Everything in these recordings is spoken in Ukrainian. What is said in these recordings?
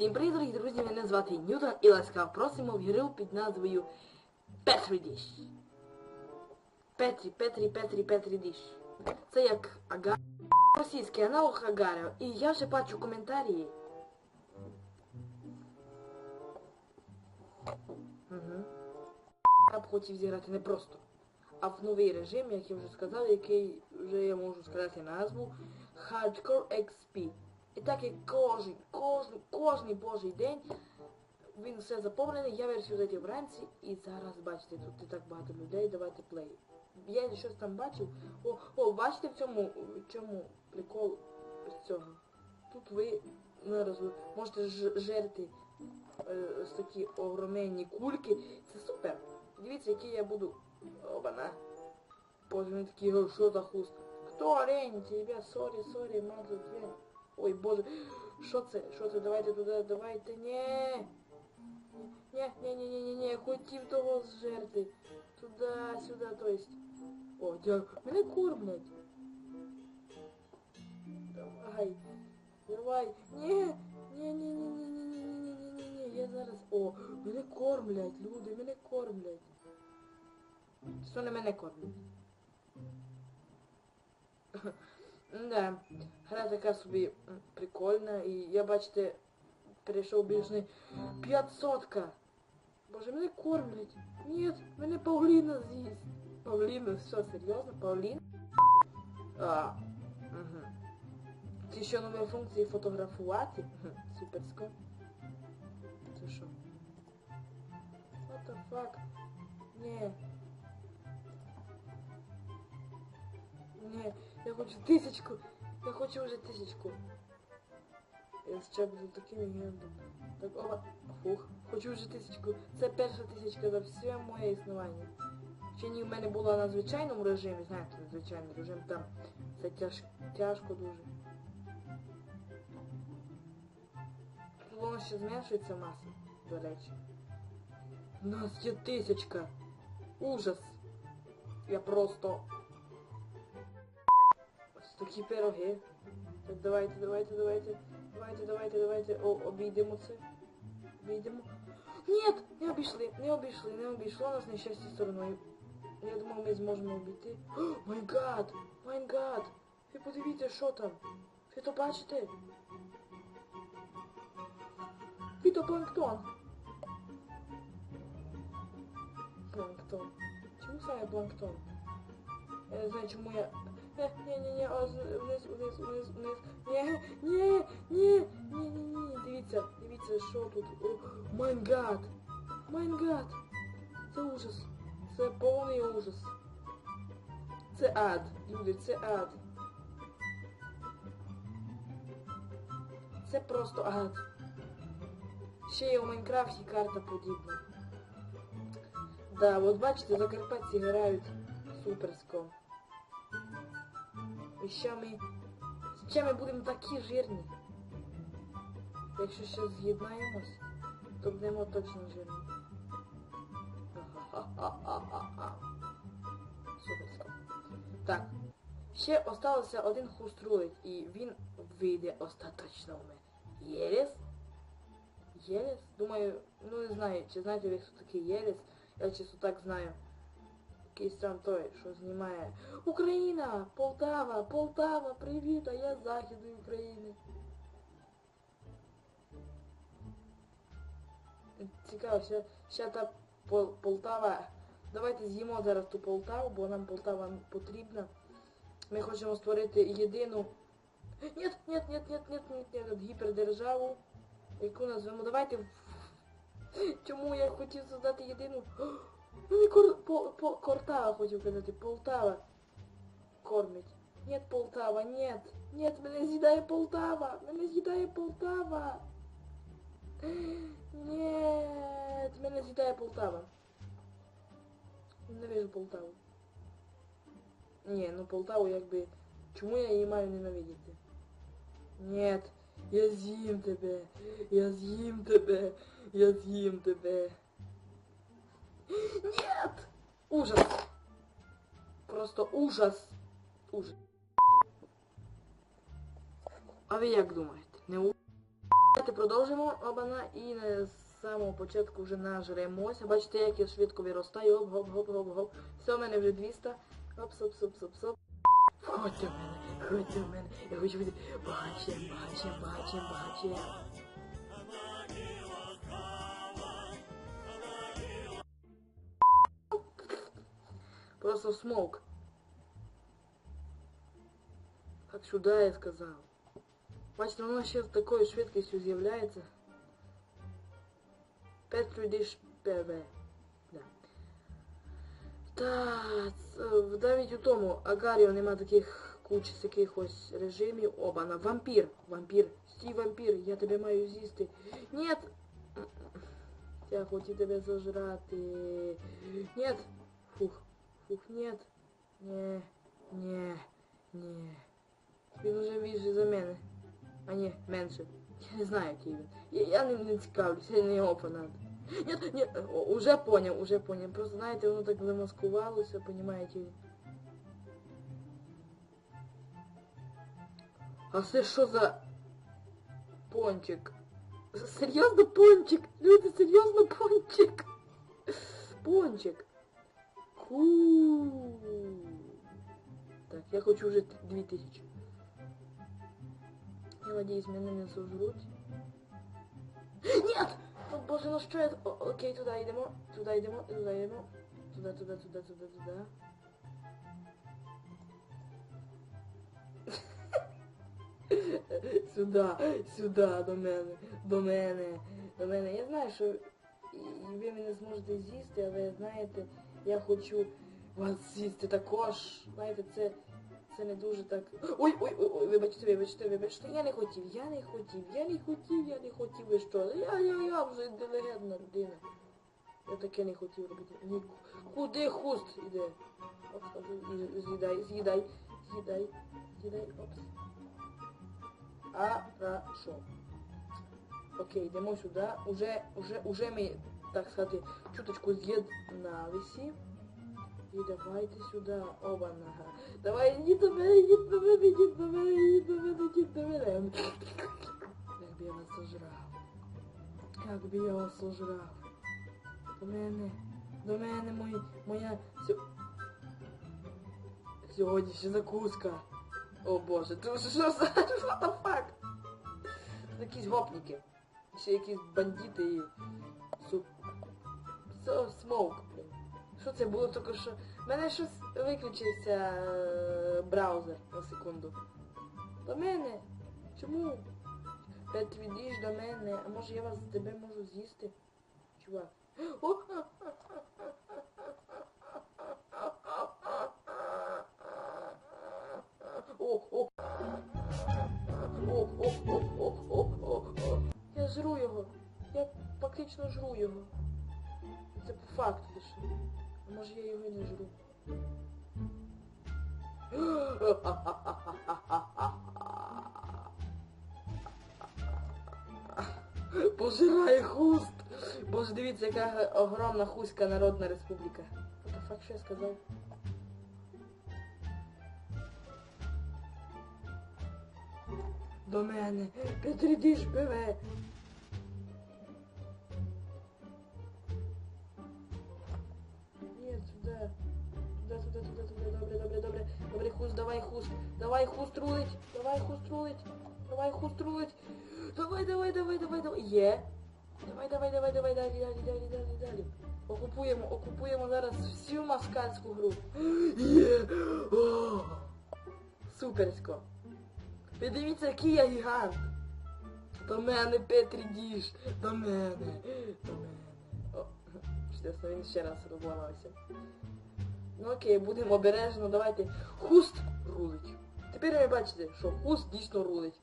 Всім привіт, дорогі друзі, мене звати Ньютон і ласкаво просимо в гру під назвою Petri Dish. Петрі, Петрі, Петрі, Петрі Dish. Це як агар. Російський аналог агарів. І я вже бачу коментарі. Угу. Я б хотів зіграти не просто, а в новий режим, як я вже сказав, який вже я можу сказати назву Hardcore XP. І так як кожен, кожен, кожний божий день він все заповнений, я вирішив зайти вранці і зараз бачите, тут не так багато людей, давайте плей. Я щось там бачив. О, о, бачите в цьому, в цьому прикол з цього. Тут ви зараз ви можете жерти е, ось такі огроменні кульки. Це супер. Дивіться, які я буду. Обана. Боже, вони такі, «О, що за хуст? Хто олень? Тебе, сорі, сорі, мазу, твен. Ой, боже, що це? Що це? Давайте туди, давайте, ні. Ні, ні, ні, ні, ні, ні, хотів того зжерти. Туди, сюди, то есть. О, дякую. Мене кормлять. Давай. Давай. Ні, ні, ні, ні, ні, ні, ні, ні, ні, ні, ні, ні, я зараз. О, мене кормлять, люди, мене кормлять. Що не мене кормлять? Да, гра така собі прикольна і я бачите, перейшов більш не 500 Боже, мене кормлять. Ні, мене Павліна з'їсть. Павліна, що, серйозно? Павліна? А, угу. Ці ще нові функції фотографувати. Суперсько. Це що? What the fuck? Ні. Хочу тисячку. Я хочу вже тисячку. Я ще буду таким гендом. Так, оба. Фух, хочу вже тисячку. Це перша тисячка за все моє існування. Ще ні в мене була на звичайному режимі, знаєте, звичайний режим там. Це тяж, тяжко дуже. Воно ще зменшується маса, до речі. У нас є тисячка. Ужас. Я просто такі пироги. Так, давайте, давайте, давайте. Давайте, давайте, давайте. О, обійдемо це. Обійдемо. Ні, не обійшли, не обійшли, не обійшло нас нещастя стороною. Я думав, ми зможемо обійти. О, май гад! Май гад! Ви подивіться, що там. Ви то бачите? Фітопланктон. Планктон. Чому саме планктон? Я не знаю, чому я... Е, з- вниз, вниз, вниз, вниз. Ні, ні, ні, ні, ні, ні. Дивіться, дивіться, що тут. О, майн гад. Майн гад. Це ужас. Це повний ужас. Це ад, люди, це ад. Це просто ад. Ще є у Майнкрафті карта подібна. Да, от бачите, закарпатці грають суперсько. І ще ми... Будемо такі жирні. Якщо ще з'єднаємось, то будемо точно жирні. Суперсько. Так. Ще осталося один хуструлик, і він вийде остаточно у мене. Єрес? Єрес? Думаю, ну не знаю, чи знаєте ви, хто такий Єрес. Я чисто так знаю. Якийсь там той, що знімає. Україна! Полтава! Полтава! Привіт! А я з Західної України. Цікаво, ще, ще та Пол- Полтава. Давайте з'їмо зараз ту Полтаву, бо нам Полтава потрібна. Ми хочемо створити єдину. Ні, ні, ні, ні, ні, ні, ні, гіпердержаву. Яку назвемо. Давайте. Чому я хотів создати єдину. Ну не кор... по... По... Кортава хотів казати. Полтава. Кормить. Нет, Полтава, нет. Нет, мене з'їдає Полтава. Мене з'їдає Полтава. Нет, мене з'їдає Полтава. Ненавижу Полтаву. Ні, ну Полтаву якби... Чому я її маю ненавидіти? Нет, я з'їм тебе. Я з'їм тебе. Я з'їм тебе. Ужас! Просто ужас! Ужас. А ви як думаєте? Не у... Давайте продовжимо обана і на самого початку вже нажремося. Бачите, як я швидко виростаю. Оп, гоп, гоп, гоп, гоп. Все, в мене вже 200. Оп, соп, соп, соп, соп. Входьте в мене, входьте в мене. Я хочу бути бачим, бачим, бачим, бачим. Просто смок. Так сюда я сказал. Бачите, воно ще з такою швидкістю з'являється. Petri Dish PV. Да. Та, ц- навіть у тому Агаріо нема таких куч з якихось режимів. Оба, на вампір. Вампір. Стій вампір, я тебе маю з'їсти. Нет! Я хочу тебе зажрати. Нет! Фух. Фух, нет. Не, не, не. Він уже більше за мене. А ні, менше. Я не знаю, який. Я, я не, не цікавлюсь, я не його фанат. Ні, ні, уже поняв, уже поняв. Просто знаєте, воно так замаскувалося, понімаєте. А це що за пончик? Серйозно пончик? Люди, серйозно пончик? Пончик. Ку. Так, я хочу вже 2000. Я надеюсь, меня не сожрут. Нет! О, боже, ну що я... О, окей, туди йдемо, туди йдемо, туди йдемо. Туди, туди, туди, туди, туди. Сюда, сюда, до мене, до мене, до мене. Я знаю, що ви мене зможете з'їсти, але знаєте, я хочу вас з'їсти також. Знаєте, це, це не дуже так. Ой, ой, ой, ой, вибачте, вибачте, вибачте. Я не хотів, я не хотів, я не хотів, я не хотів, ви що? Я, я, я вже інтелігентна людина. Я таке не хотів робити. Ні, куди хуст іде? Опс, і- з'їдай, з'їдай, з'їдай, з'їдай, опс. Хорошо. Окей, йдемо сюди. Уже, уже, уже ми, так сказати, чуточку з'єдналися. І давайте сюди. Оба нога. Давай, йдіть до мене, йдіть до мене, йдіть до мене, йдіть до мене, я вас сожрав. Як би я вас сожрав. До мене, до мене мої, моя сьо... сьогоднішня закуска. О боже, ти що за what the fuck? Якісь гопніки. Ще якісь бандити і Хто смоук, блін? Що це було тільки що? У мене щось виключився е, браузер на секунду. До мене? Чому? Пет відійш до мене. А може я вас з тебе можу з'їсти? Чувак. О! Я жру його. Я фактично жру його. Це по факту лише. А може я його не жру. Пожирає хуст. Боже, дивіться, яка огромна хуська народна республіка. What fuck, що я сказав? До мене. Підрідиш пиве. Хуст, давай хуст. Давай хуст рулить. Давай хуст рулить. Давай хуст рулить. Давай, давай, давай, давай, давай. Є. Давай, давай, давай, давай, далі, далі, далі, далі, далі. Окупуємо, окупуємо зараз всю маскальську гру. Є. О! Суперсько. Ви дивіться, який я гігант. До мене, Петрі Діш. До мене. До мене. О, чудесно, він ще раз розламався. Ну окей, будемо обережно, давайте. Хуст рулить. Тепер ви бачите, що хуст дійсно рулить.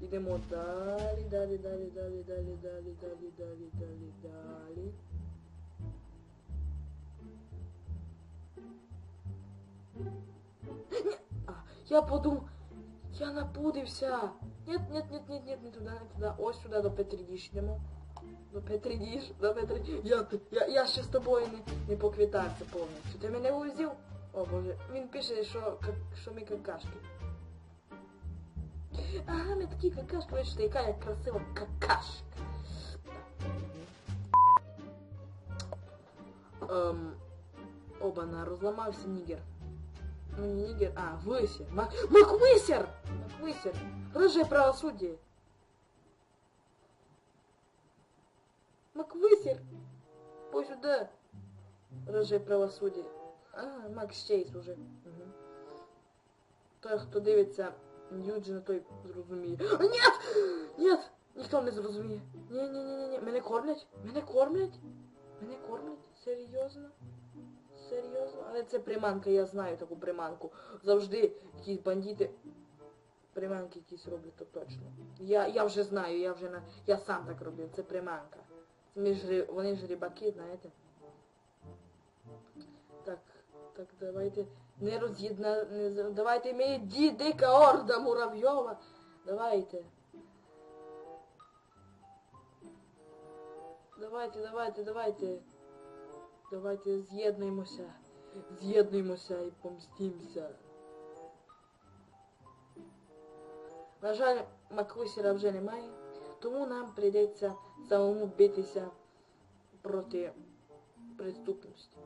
Ідемо далі, далі, далі, далі, далі, далі, далі, далі, далі, далі. А, я подумав, я напудився. Нет, нет, нет, нет, нет, не туди, не туди. Ось сюди до Петридіш йдемо. До Петридіш, до Петридіш. Я, я, я ще з тобою не, не поквітався повністю. Ти мене увезів? О боже, він пише, що, що ми какашки. Ага, ми такі какашки, бачите, яка я красива какашка. Ем, обана, розламався нігер. Ну не нігер, а, висер. Мак... Маквисер! Маквисер! Рыжее правосудие. Маквисер! Ой, сюда. Рыжее правосудие. А, Макс Чейз уже. Угу. Той, хто дивиться Юджина, той зрозуміє. А, нет! Нет! Ніхто не зрозуміє. Ні, ні, ні, ні, ні. Мене кормлять? Мене кормлять? Мене кормлять? Серйозно? Серйозно? Але це приманка, я знаю таку приманку. Завжди якісь бандити приманки якісь роблять, то точно. Я, я вже знаю, я вже на. Я сам так робив, це приманка. Ми ж, ри- вони ж рибаки, знаєте. Так, так, давайте. Не роз'єдна. Не, з- давайте ми ді дика орда муравйова. Давайте. Давайте, давайте, давайте. Давайте з'єднуємося. З'єднуємося і помстімося. На жаль, Маквисера вже немає, Тому нам прийдеться самому битися проти преступності.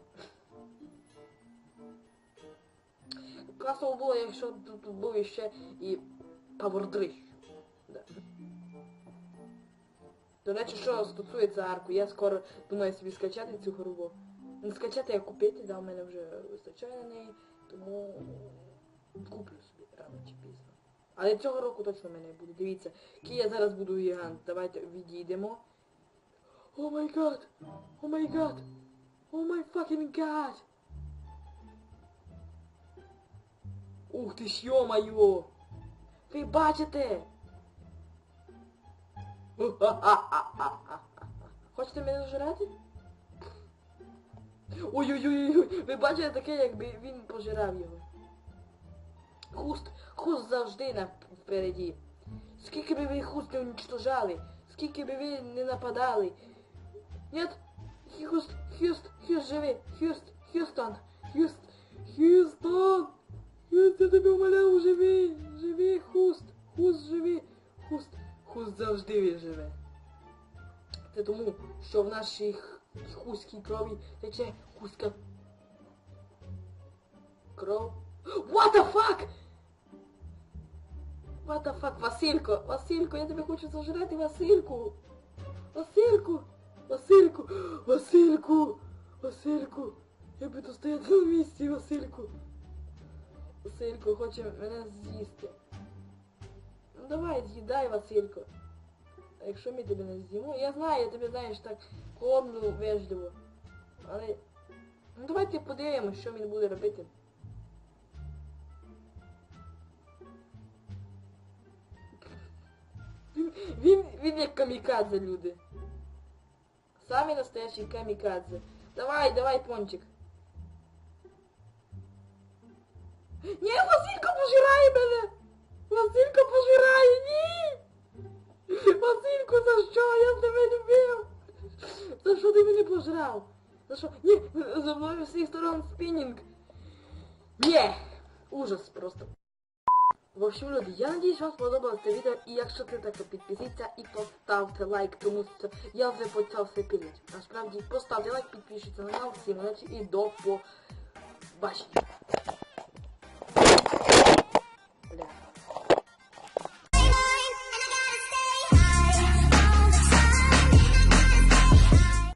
Класно було, якщо тут був іще і Павордрищ. Да. До речі, що стосується арку, я скоро думаю собі скачати цю гру. бо Не скачати, а купити, да, в мене вже вистачає на неї, тому куплю собі рано чи пізно. Але цього року точно мене буде. Дивіться, який зараз буду гігант. Давайте відійдемо. О май гад! О май гад! О май факінг гад! Ух ти ж йо-майо! Ви бачите? Хочете мене зажирати? Ой-ой-ой, ви бачите таке, якби він пожирав його. Хуст, хуст завжди на впереді. Скільки би ви хуст не уничтожали, скільки би ви не нападали. Нет, Хюст, Хюст, Хюст живи, Хюст, Хюстон, Хюст, Хюстон. Хюст, я тебе умоляю, живи, живи, Хуст, Хуст живи, Хуст, Хуст завжди він живе. Це тому, що в нашій хустській крові тече хустка кров. What the fuck? What the fuck, Василько, Василько, я тебе хочу зажрати, Васильку. Васильку, Васильку, Васильку, Васильку. Я буду стояти на місці, Васильку. Василько хоче мене з'їсти. Ну давай, з'їдай, Василько. А якщо ми тебе не з'їмо, я знаю, я тебе, знаєш, так кормлю вежливо. Але... Ну давайте подивимось, що він буде робити. Він, він, він як камікадзе, люди. Самі настоящий камікадзе. Давай, давай, пончик. Ні, Василько пожирає мене! Василько пожирає, ні! Василько, за що? Я тебе любив! За що ти мене пожрав? За що? Ні, за мною з всіх сторон спінінг. Ні! Ужас просто. В общем, люди, я надіюсь, вам сподобалось це відео, і якщо це так, то підпишіться і поставте лайк, тому що я вже почав все пилити. Насправді, поставте лайк, підпишіться на канал, всім удачі і до побачення.